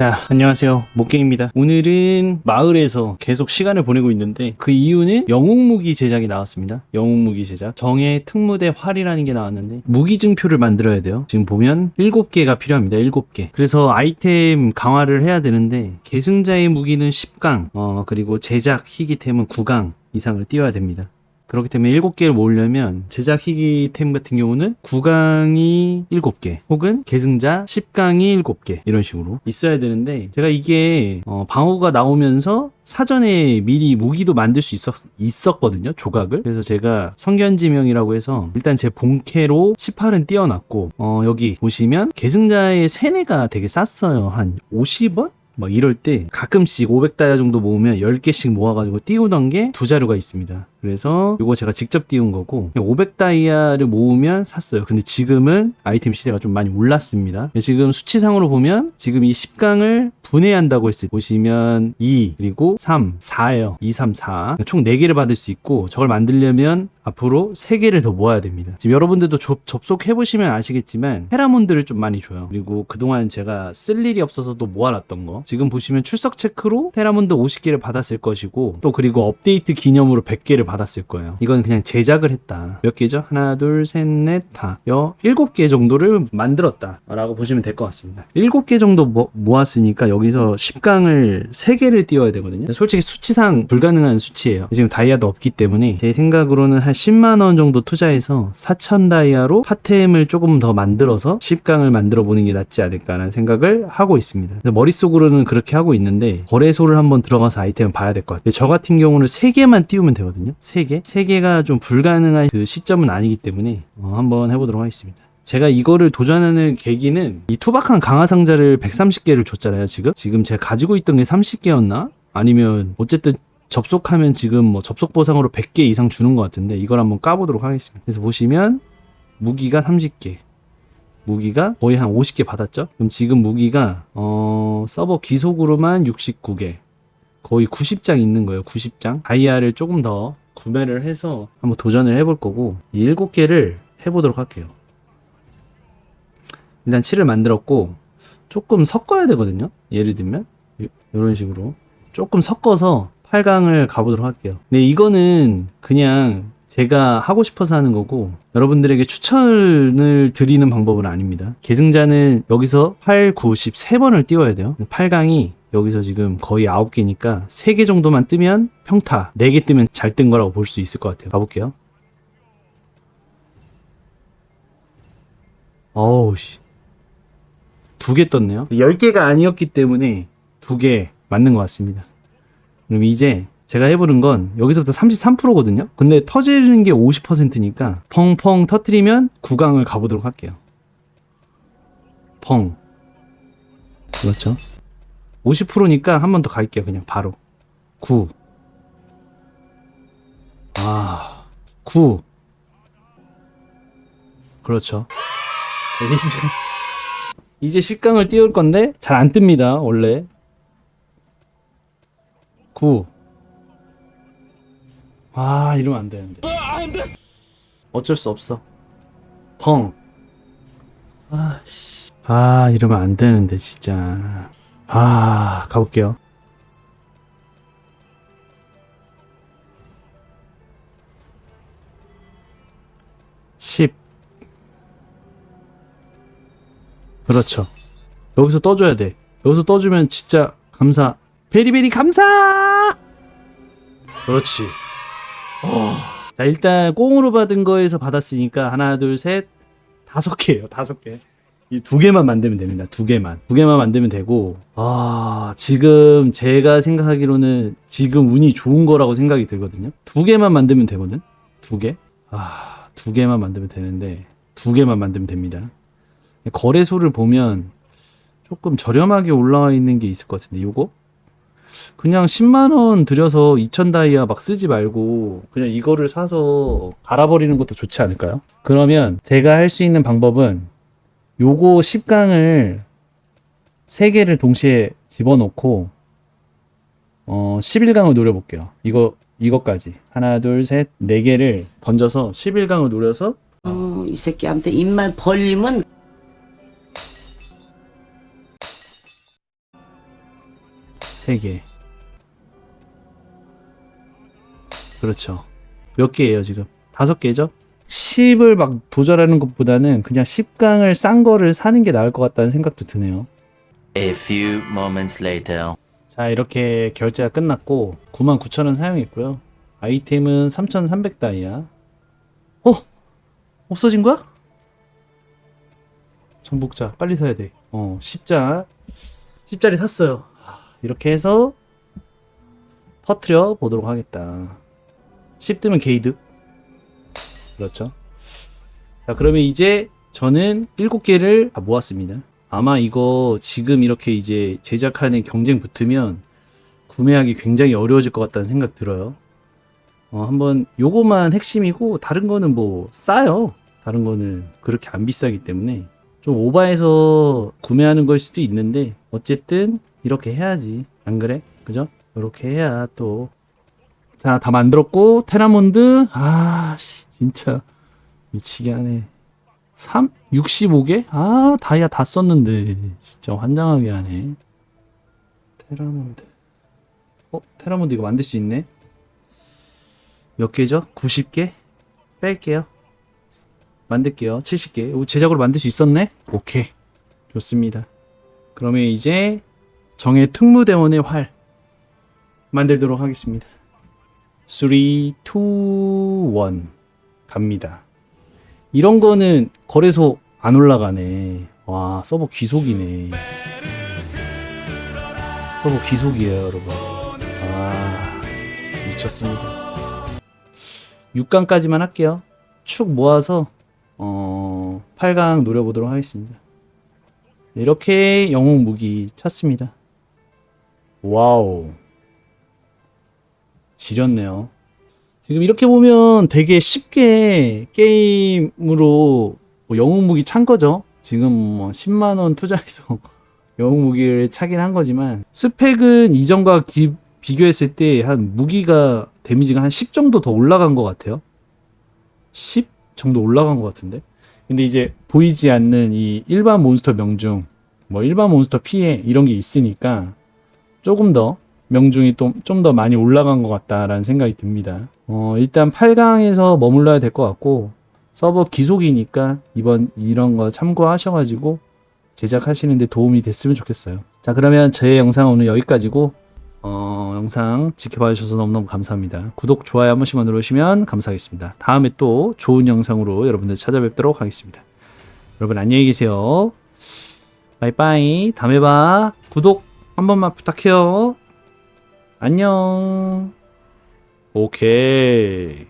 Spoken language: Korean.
자, 안녕하세요. 목갱입니다. 오늘은 마을에서 계속 시간을 보내고 있는데 그 이유는 영웅무기 제작이 나왔습니다. 영웅무기 제작. 정의 특무대 활이라는 게 나왔는데 무기 증표를 만들어야 돼요. 지금 보면 7개가 필요합니다. 7개. 그래서 아이템 강화를 해야 되는데 계승자의 무기는 10강, 어, 그리고 제작 희귀템은 9강 이상을 띄워야 됩니다. 그렇기 때문에 7개를 모으려면 제작 희귀템 같은 경우는 9강이 7개 혹은 계승자 10강이 7개 이런 식으로 있어야 되는데 제가 이게 어, 방어가 나오면서 사전에 미리 무기도 만들 수 있었, 있었거든요 조각을 그래서 제가 성견지명이라고 해서 일단 제 본캐로 18은 띄워놨고 어, 여기 보시면 계승자의 세뇌가 되게 쌌어요 한 50원? 막 이럴 때 가끔씩 500다이아 정도 모으면 10개씩 모아가지고 띄우던 게 두 자루가 있습니다. 그래서 이거 제가 직접 띄운 거고 500다이아를 모으면 샀어요. 근데 지금은 아이템 시대가 좀 많이 올랐습니다. 지금 수치상으로 보면 지금 이 10강을 분해한다고 했을 때 보시면 2 그리고 3, 4예요. 2, 3, 4. 총 4개를 받을 수 있고 저걸 만들려면 앞으로 3개를 더 모아야 됩니다. 지금 여러분들도 접, 접속해보시면 아시겠지만 페라몬들을 좀 많이 줘요. 그리고 그동안 제가 쓸 일이 없어서 또 모아놨던 거 지금 보시면 출석 체크로 페라몬드 50개를 받았을 것이고 또 그리고 업데이트 기념으로 100개를 받았을 거예요. 이건 그냥 제작을 했다. 몇 개죠? 하나, 둘, 셋, 넷, 다. 여, 일곱 개 정도를 만들었다. 라고 보시면 될 것 같습니다. 일곱 개 정도 모, 모았으니까 여기서 10강을 3개를 띄워야 되거든요. 솔직히 수치상 불가능한 수치예요. 지금 다이아도 없기 때문에 제 생각으로는 한 10만 원 정도 투자해서 4천 다이아로 파템을 조금 더 만들어서 10강을 만들어 보는 게 낫지 않을까라는 생각을 하고 있습니다. 머릿속으로는 그렇게 하고 있는데 거래소를 한번 들어가서 아이템을 봐야 될 것 같아요. 저 같은 경우는 3개만 띄우면 되거든요. 3개? 3개가 좀 불가능한 그 시점은 아니기 때문에 어, 한번 해보도록 하겠습니다. 제가 이거를 도전하는 계기는 이 투박한 강화 상자를 130개를 줬잖아요, 지금. 지금 제가 가지고 있던 게 30개였나? 아니면 어쨌든 접속하면 지금 뭐 접속 보상으로 100개 이상 주는 것 같은데 이걸 한번 까보도록 하겠습니다. 그래서 보시면 무기가 30개. 무기가 거의 한 50개 받았죠? 그럼 지금 무기가 어 서버 귀속으로만 69개. 거의 90장 있는 거예요. 90장. 다이아를 조금 더 구매를 해서 한번 도전을 해볼 거고 이 7개를 해보도록 할게요. 일단 7을 만들었고 조금 섞어야 되거든요. 예를 들면 이런 식으로 조금 섞어서 8강을 가보도록 할게요. 네, 이거는 그냥 제가 하고 싶어서 하는 거고 여러분들에게 추천을 드리는 방법은 아닙니다. 계승자는 여기서 8, 9, 10 3번을 띄워야 돼요. 8강이 여기서 지금 거의 9개니까 3개 정도만 뜨면 평타, 4개 뜨면 잘 뜬 거라고 볼 수 있을 것 같아요. 가볼게요. 어우 씨. 두 개 떴네요. 10개가 아니었기 때문에 두 개 맞는 것 같습니다. 그럼 이제 제가 해보는 건 여기서부터 33%거든요. 근데 터지는 게 50%니까 펑펑 터트리면 구강을 가보도록 할게요. 펑. 그렇죠. 50%니까 한 번 더 갈게요. 그냥 바로. 9. 아, 9. 그렇죠. 이제, 이제 10강을 띄울 건데 잘 안 뜹니다. 원래. 9. 아, 이러면 안 되는데. 어쩔 수 없어. 펑. 아, 씨. 아, 이러면 안 되는데, 진짜. 아, 가볼게요. 십. 그렇죠. 여기서 떠줘야 돼. 여기서 떠주면 진짜 감사. 베리베리 감사! 그렇지. 어. 자, 일단 꽁으로 받은 거에서 받았으니까 하나, 둘, 셋, 다섯 개예요. 다섯 개. 이 두 개만 만들면 됩니다. 두 개만. 두 개만 만들면 되고. 아, 지금 제가 생각하기로는 지금 운이 좋은 거라고 생각이 들거든요. 두 개만 만들면 되거든. 두 개. 아, 두 개만 만들면 되는데 두 개만 만들면 됩니다. 거래소를 보면 조금 저렴하게 올라와 있는 게 있을 것 같은데 요거 그냥 10만 원 들여서 2000 다이아 막 쓰지 말고 그냥 이거를 사서 갈아버리는 것도 좋지 않을까요? 그러면 제가 할 수 있는 방법은 요거 10강을 3개를 동시에 집어넣고 어 11강을 노려볼게요. 이거 이것까지 하나 둘셋 네 개를 던져서 11강을 노려서 어, 이 새끼한테 입만 벌리면 3개. 그렇죠. 몇 개예요, 지금? 다섯 개죠? 10을 막 도전하는 것보다는 그냥 10강을 싼 거를 사는 게 나을 것 같다는 생각도 드네요. A few moments later. 자, 이렇게 결제가 끝났고 99,000원 사용했고요. 아이템은 3,300다이아. 어? 없어진 거야? 정복자 빨리 사야 돼. 어, 10자. 10짜리 샀어요. 하, 이렇게 해서 터트려 보도록 하겠다. 10 뜨면 게이드. 그렇죠. 자, 그러면 이제 저는 7개를 다 모았습니다. 아마 이거 지금 이렇게 이제 제작하는 경쟁 붙으면 구매하기 굉장히 어려워질 것 같다는 생각 들어요. 어, 한번 요거만 핵심이고 다른 거는 뭐 싸요. 다른 거는 그렇게 안 비싸기 때문에 좀 오바해서 구매하는 걸 수도 있는데 어쨌든 이렇게 해야지. 안 그래? 그죠? 이렇게 해야 또 자, 다 만들었고 테라몬드 아, 씨, 진짜 미치게 하네. 3 65개? 아, 다이아 다 썼는데 진짜 환장하게 하네. 테라몬드. 어, 테라몬드 이거 만들 수 있네. 몇 개죠? 90개? 뺄게요. 만들게요. 70개. 오, 제작으로 만들 수 있었네? 오케이. 좋습니다. 그러면 이제 정의 특무대원의 활 만들도록 하겠습니다. 3, 2, 1 갑니다. 이런 거는 거래소 안 올라가네. 와, 서버 귀속이네. 서버 귀속이에요, 여러분. 아, 미쳤습니다. 6강까지만 할게요. 축 모아서 어, 8강 노려보도록 하겠습니다. 이렇게 영웅 무기 찾습니다. 와우. 지렸네요. 지금 이렇게 보면 되게 쉽게 게임으로 뭐 영웅 무기 찬 거죠. 지금 뭐 10만 원 투자해서 영웅 무기를 차긴 한 거지만 스펙은 이전과 기- 비교했을 때 한 무기가 데미지가 한 10 정도 더 올라간 것 같아요. 10 정도 올라간 것 같은데. 근데 이제 보이지 않는 이 일반 몬스터 명중, 뭐 일반 몬스터 피해 이런 게 있으니까 조금 더 명중이 좀 더 많이 올라간 것 같다라는 생각이 듭니다. 어, 일단 8강에서 머물러야 될 것 같고 서버 기속이니까 이번 이런 거 참고하셔가지고 제작하시는데 도움이 됐으면 좋겠어요. 자 그러면 제 영상 오늘 여기까지고 어, 영상 지켜봐 주셔서 너무너무 감사합니다. 구독, 좋아요 한 번씩만 누르시면 감사하겠습니다. 다음에 또 좋은 영상으로 여러분들 찾아뵙도록 하겠습니다. 여러분 안녕히 계세요. 바이바이. 다음에 봐. 구독 한 번만 부탁해요. 안녕. 오케이.